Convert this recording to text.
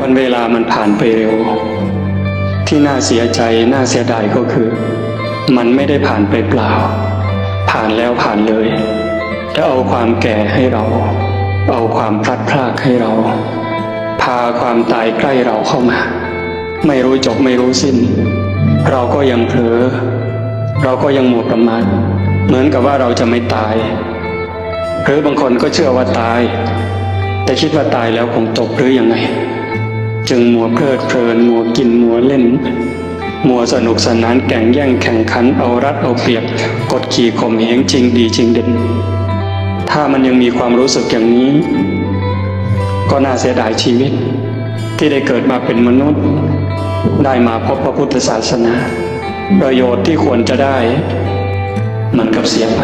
วันเวลามันผ่านไปเร็ว ที่น่าเสียใจน่าเสียดายก็คือ มันไม่ได้ผ่านไปเปล่า ผ่านแล้วผ่านเลยจะเอาความแก่ให้เรา เอาความพลัดพรากให้เรา พาความตายใกล้เราเข้ามา ไม่รู้จบไม่รู้สิ้น เราก็ยังเผลอเราก็ยังหมดประมาทเหมือนกับว่าเราจะไม่ตาย หรือบางคนก็เชื่อว่าตาย แต่คิดว่าตายแล้วคงจบหรือยังไง จึงมัวเพลิดเพลินมัวกินมัวเล่น มัวสนุกสนานแก่งแย่งแข่งขันเอารัดเอาเปรียบกดขี่ข่มเหงจริงดีจริงเด่น ถ้ามันยังมีความรู้สึกอย่างนี้ ก็น่าเสียดายชีวิต ที่ได้เกิดมาเป็นมนุษย์ ได้มาพบพระพุทธศาสนา ประโยชน์ที่ควรจะได้ มันกับเสียไป